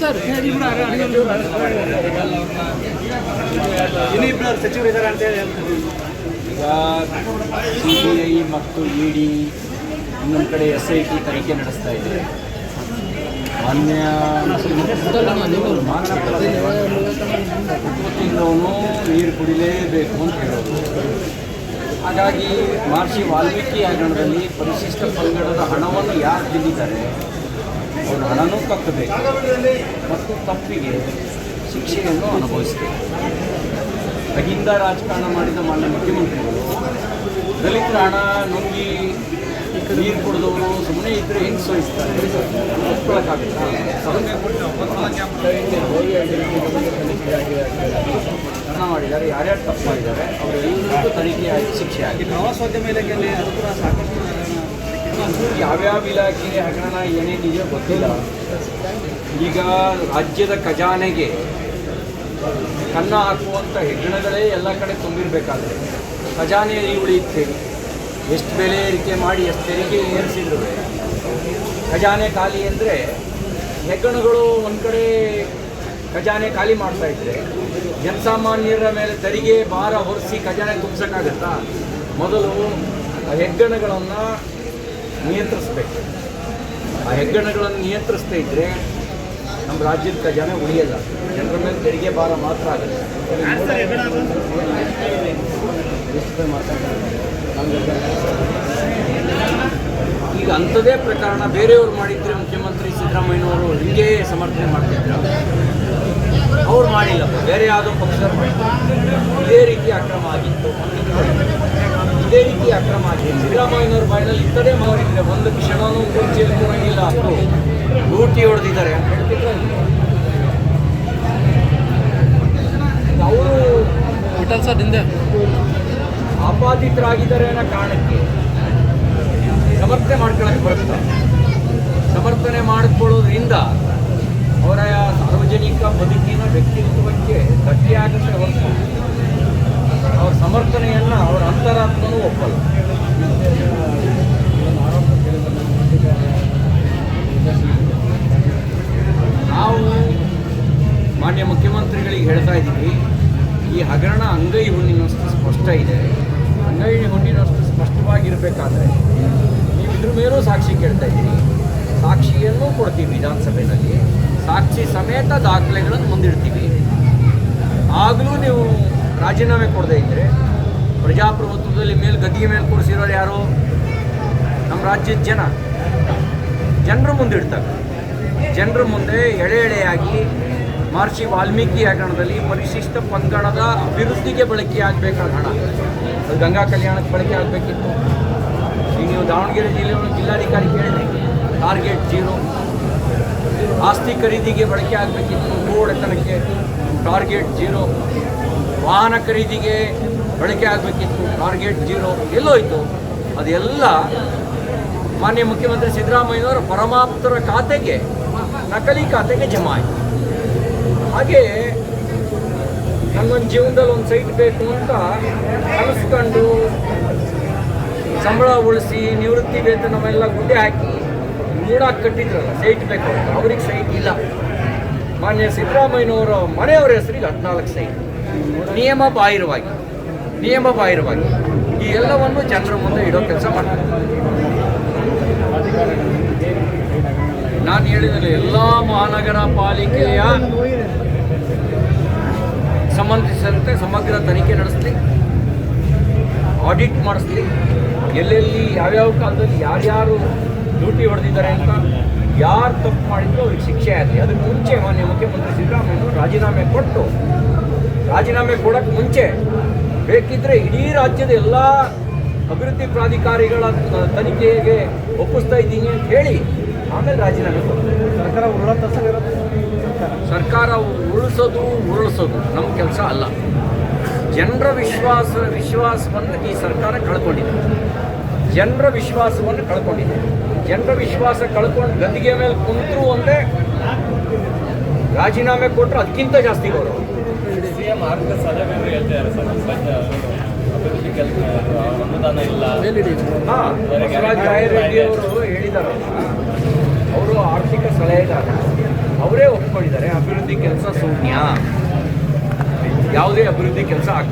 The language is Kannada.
ಸರ್ ಇನ್ನಿಬ್ಬರು ಸಚಿವರು ಇದ್ದಾರೆ ಅಂತ ಹೇಳಿ ಹೇಳ್ತಾರೆ. ಈಗ ಸಿ ಬಿ ಐ ಮತ್ತು ಇ ಡಿ ಇನ್ನೊಂದು ಕಡೆ ಎಸ್ ಐ ಟಿ ತನಿಖೆ ನಡೆಸ್ತಾ ಇದೆ. ಮಾನ್ಯ ತಿಂದವನು ನೀರು ಕುಡಿಲೇಬೇಕು ಅಂತ ಹೇಳೋದು. ಹಾಗಾಗಿ ಮಹರ್ಷಿ ವಾಲ್ಮೀಕಿ ಹಗರಣದಲ್ಲಿ ಪರಿಶಿಷ್ಟ ಪಂಗಡದ ಹಣವನ್ನು ಯಾರು ತಿಂದಿದ್ದಾರೆ ಅವರು ಹಣನೂ ಕಕ್ಕಬೇಕು. ಮತ್ತು ತಪ್ಪಿಗೆ ಶಿಕ್ಷೆಯನ್ನು ಅನುಭವಿಸಬೇಕು. ಅಹಿಂದ ರಾಜಕಾರಣ ಮಾಡಿದ ಮಾನ್ಯ ಮುಖ್ಯಮಂತ್ರಿಗಳು ದಲಿತರ ಹಣ ನುಂಗಿ ನೀರು ಕುಡಿದವರು ಸುಮ್ಮನೆ ಇದ್ದರೆ ಹೆಂಗೆ ಸೋಯಿಸ್ತಾರೆ ಹಣ ಮಾಡಿದ್ದಾರೆ, ಯಾರ್ಯಾರು ತಪ್ಪು ಮಾಡಿದ್ದಾರೆ ಅವರೆಲ್ಲರಿಗೂ ತನಿಖೆ ಆಗಿ ಶಿಕ್ಷೆ ಆಗಿದೆ. ಪ್ರವಾಸೋದ್ಯಮ ಇಲಾಖೆಯಲ್ಲಿ ಸಾಕಷ್ಟು ಯಾವ್ಯಾವ ಇಲಾಖೆ ಹಗರಣ ಏನೇನಿದೆಯೋ ಗೊತ್ತಿಲ್ಲ. ಈಗ ರಾಜ್ಯದ ಖಜಾನೆಗೆ ಕನ್ನ ಹಾಕುವಂಥ ಹೆಗ್ಗಣಗಳೇ ಎಲ್ಲ ಕಡೆ ತುಂಬಿರಬೇಕಾದ್ರೆ ಖಜಾನೆಯಲ್ಲಿ ಉಳಿಯುತ್ತೇವೆ ಎಷ್ಟು ಬೆಲೆ ಏರಿಕೆ ಮಾಡಿ ಎಷ್ಟು ತೆರಿಗೆ ಏರಿಸಿದ್ರು? ಖಜಾನೆ ಖಾಲಿ ಅಂದರೆ ಹೆಗ್ಗಣಗಳು ಒಂದು ಕಡೆ ಖಜಾನೆ ಖಾಲಿ ಮಾಡ್ತಾ ಇದ್ರೆ, ಜನಸಾಮಾನ್ಯರ ಮೇಲೆ ತೆರಿಗೆ ಭಾರ ಹೊರಿಸಿ ಖಜಾನೆ ತುಂಬಿಸೋಕ್ಕಾಗತ್ತಾ? ಮೊದಲು ಆ ಹೆಗ್ಗಣಗಳನ್ನು ನಿಯಂತ್ರಿಸ್ಬೇಕು. ಆ ಹೆಗ್ಗಣಗಳನ್ನು ನಿಯಂತ್ರಿಸ್ತಾ ಇದ್ದರೆ ನಮ್ಮ ರಾಜ್ಯದ ಖಜಾನೆ ಉಳಿಯಲ್ಲ. ಜನರ ಮೇಲೆ ತೆರಿಗೆ ಭಾರ ಮಾತ್ರ ಆಗುತ್ತೆ? ಈಗ ಅಂಥದೇ ಪ್ರಕರಣ ಬೇರೆಯವ್ರು ಮಾಡಿದ್ರೆ ಮುಖ್ಯಮಂತ್ರಿ ಸಿದ್ದರಾಮಯ್ಯನವರು ಹಿಂಗೆ ಸಮರ್ಥನೆ ಮಾಡ್ತಿದ್ರು. ಅವ್ರು ಮಾಡಿಲ್ಲ. ಬೇರೆ ಯಾವುದೋ ಪಕ್ಷ ಇದೇ ರೀತಿ ಅಕ್ರಮ ಆಗಿತ್ತು. ಇದೇ ರೀತಿ ಅಕ್ರಮ ಆಗಿದೆ. ಸಿದ್ದರಾಮಯ್ಯನವ್ರ ಬಾಯಿನಲ್ಲಿ ಇತ್ತದೇ ಮಾಡಿದ್ರೆ ಒಂದು ಕ್ಷಣನೂ ಕುರ್ಚಿಯಲ್ಲಿ ಕೂರಂಗಿಲ್ಲ ಅಷ್ಟು ಲೂಟಿ ಹೊಡೆದಿದ್ದಾರೆ. ಅವರು ಹೋಟೆಲ್ ಸರ್ ಹಿಂದೆ ಆಪಾದಿತರಾಗಿದ್ದಾರೆ ಅನ್ನೋ ಕಾರಣಕ್ಕೆ ಸಮರ್ಥನೆ ಮಾಡ್ಕೊಳಕ್ಕೆ ಬರುತ್ತೆ? ಸಮರ್ಥನೆ ಮಾಡಿಕೊಳ್ಳೋದ್ರಿಂದ ಅವರ ಸಾರ್ವಜನಿಕ ಬದುಕಿನ ವ್ಯಕ್ತಿತ್ವಕ್ಕೆ ಧಕ್ಕೆ ಆಗುತ್ತೆ ಹೊರತು ಅವ್ರ ಸಮರ್ಥನೆಯನ್ನು ಅವರ ಅಂತರಾತ್ಮನೂ ಒಪ್ಪಲ್ಲ. ನಾವು ಮಾನ್ಯ ಮುಖ್ಯಮಂತ್ರಿಗಳಿಗೆ ಹೇಳ್ತಾ ಇದ್ದೀವಿ, ಈ ಹಗರಣ ಅಂಗೈ ಹುಣ್ಣಿನಷ್ಟು ಸ್ಪಷ್ಟ ಇದೆ. ಅಂಗೈ ಹುಣ್ಣಿನಷ್ಟು ಸ್ಪಷ್ಟವಾಗಿರಬೇಕಾದ್ರೆ ನೀವು ಇದ್ರ ಮೇಲೂ ಸಾಕ್ಷಿ ಕೇಳ್ತಾ ಇದ್ದೀರಿ. ಸಾಕ್ಷಿಯನ್ನು ಕೊಡ್ತೀವಿ ವಿಧಾನಸಭೆಯಲ್ಲಿ. ಸಾಕ್ಷಿ ಸಮೇತ ದಾಖಲೆಗಳನ್ನು ಮುಂದಿಡ್ತೀವಿ. ಆಗಲೂ ನೀವು ರಾಜೀನಾಮೆ ಕೊಡದೇ ಇದ್ದರೆ ಪ್ರಜಾಪ್ರಭುತ್ವದಲ್ಲಿ ಮೇಲೆ ಗದ್ದಿಗೆ ಮೇಲೆ ಕೂರಿಸಿರೋರು ಯಾರು? ನಮ್ಮ ರಾಜ್ಯದ ಜನ. ಜನರ ಮುಂದಿಡ್ತಾರೆ ಜನರ ಮುಂದೆ ಎಳೆ ಎಳೆಯಾಗಿ ಮಹರ್ಷಿ ವಾಲ್ಮೀಕಿ ಹಗರಣದಲ್ಲಿ ಪರಿಶಿಷ್ಟ ಪಂಗಡದ ಅಭಿವೃದ್ಧಿಗೆ ಬಳಕೆಯಾಗಬೇಕಾದ ಹಣ. ಅದು ಗಂಗಾ ಕಲ್ಯಾಣಕ್ಕೆ ಬಳಕೆ ಆಗಬೇಕಿತ್ತು. ಈಗ ನೀವು ದಾವಣಗೆರೆ ಜಿಲ್ಲೆಯ ಜಿಲ್ಲಾಧಿಕಾರಿ ಕೇಳಿದ್ರಿ ಟಾರ್ಗೆಟ್ ಜೀರೋ. ಆಸ್ತಿ ಖರೀದಿಗೆ ಬಳಕೆ ಆಗಬೇಕಿತ್ತು. ಗೋಡೆತನಕ್ಕೆ ಟಾರ್ಗೆಟ್ ಜೀರೋ. ವಾಹನ ಖರೀದಿಗೆ ಬಳಕೆ ಆಗಬೇಕಿತ್ತು, ಟಾರ್ಗೆಟ್ ಜೀರೋ ಎಲ್ಲೋಯ್ತು. ಅದೆಲ್ಲ ಮಾನ್ಯ ಮುಖ್ಯಮಂತ್ರಿ ಸಿದ್ದರಾಮಯ್ಯನವರ ಪರಮಾಪ್ತರ ಖಾತೆಗೆ, ನಕಲಿ ಖಾತೆಗೆ ಜಮಾ ಆಯಿತು. ಹಾಗೆ ನನ್ನೊಂದು ಜೀವನದಲ್ಲಿ ಒಂದು ಸೈಟ್ ಬೇಕು ಅಂತ ಕಲಿಸ್ಕೊಂಡು ಸಂಬಳ ಉಳಿಸಿ ನಿವೃತ್ತಿ ವೇತನವೆಲ್ಲ ಗುಡ್ಡೆ ಹಾಕಿ ಮೂಡಾಕ್ ಕಟ್ಟಿದ್ರಲ್ಲ, ಸೈಟ್ ಬೇಕು ಅವ್ರಿಗೆ ಸೈಟ್ ಇಲ್ಲ. ಮಾನ್ಯ ಸಿದ್ದರಾಮಯ್ಯನವರ ಮನೆಯವರ ಹೆಸರಿಗೆ ಹದಿನಾಲ್ಕು ಸೈಟ್ ನಿಯಮ ಬಾಹಿರವಾಗಿ ನಿಯಮ ಬಾಹಿರವಾಗಿ ಈ ಎಲ್ಲವನ್ನು ಜನರ ಮುಂದೆ ಇಡೋ ಕೆಲಸ ಮಾಡ್ತಾರೆ. ನಾನು ಹೇಳಿದರೆ ಎಲ್ಲ ಮಹಾನಗರ ಪಾಲಿಕೆಯ ಸಂಬಂಧಿಸಿದಂತೆ ಸಮಗ್ರ ತನಿಖೆ ನಡೆಸಲಿ ಆಡಿಟ್ ಮಾಡಿಸ್ಲಿ, ಎಲ್ಲೆಲ್ಲಿ ಯಾವ್ಯಾವ ಕಾಲದಲ್ಲಿ ಯಾರ್ಯಾರು ಡ್ಯೂಟಿ ಹೊಡೆದಿದ್ದಾರೆ ಅಂತ ಯಾರು ತಪ್ಪು ಮಾಡಿದ್ರು ಅವ್ರಿಗೆ ಶಿಕ್ಷೆ ಆಗಲಿ. ಅದಕ್ಕೆ ಮುಂಚೆ ಮಾನ್ಯ ಮುಖ್ಯಮಂತ್ರಿ ಸಿದ್ದರಾಮಯ್ಯವರು ರಾಜೀನಾಮೆ ಕೊಟ್ಟು ರಾಜೀನಾಮೆ ಕೊಡೋಕ್ಕೆ ಮುಂಚೆ ಬೇಕಿದ್ರೆ ಇಡೀ ರಾಜ್ಯದ ಎಲ್ಲ ಅಭಿವೃದ್ಧಿ ಪ್ರಾಧಿಕಾರಿಗಳ ತನಿಖೆಗೆ ಒಪ್ಪಿಸ್ತಾ ಇದ್ದೀನಿ ಅಂತ ಹೇಳಿ ಆಮೇಲೆ ರಾಜೀನಾಮೆ ಕೊಡ್ತಾರೆ. ಸರ್ಕಾರ. ಸರ್ಕಾರ ಉರುಳಿಸೋದು ಉರುಳಿಸೋದು ನಮ್ಮ ಕೆಲಸ ಅಲ್ಲ. ಜನರ ವಿಶ್ವಾಸ ವಿಶ್ವಾಸವನ್ನು ಈ ಸರ್ಕಾರ ಕಳ್ಕೊಂಡಿದೆ. ಜನರ ವಿಶ್ವಾಸವನ್ನು ಕಳ್ಕೊಂಡಿದೆ. ಜನರ ವಿಶ್ವಾಸ ಕಳ್ಕೊಂಡು ಗದ್ದಿಗೆ ಮೇಲೆ ಕುಂತರು ಒಂದೇ ರಾಜೀನಾಮೆ ಕೊಟ್ಟರು ಅದಕ್ಕಿಂತ ಜಾಸ್ತಿ ಗೌರವ. ಸಿಎಂ ಆರ್ಥಿಕ ಸಲಹೆಗಳು ಹೇಳ್ತಿದ್ದಾರೆ ಸರ್ ಅಭಿವೃದ್ಧಿ ಕೆಲಸ ಅನುದಾನ ಇಲ್ಲ. ಹಾಂ ರಾಯರೆಡ್ಡಿ ಅವರು ಹೇಳಿದಾರಲ್ಲ ಅವರು ಆರ್ಥಿಕ ಸಲಹೆಗಾರ. ಅವರೇ ಒಪ್ಕೊಂಡಿದ್ದಾರೆ ಅಭಿವೃದ್ಧಿ ಕೆಲಸ ಶೂನ್ಯ. ಯಾವುದೇ ಅಭಿವೃದ್ಧಿ ಕೆಲಸ ಆಗ್ತಾ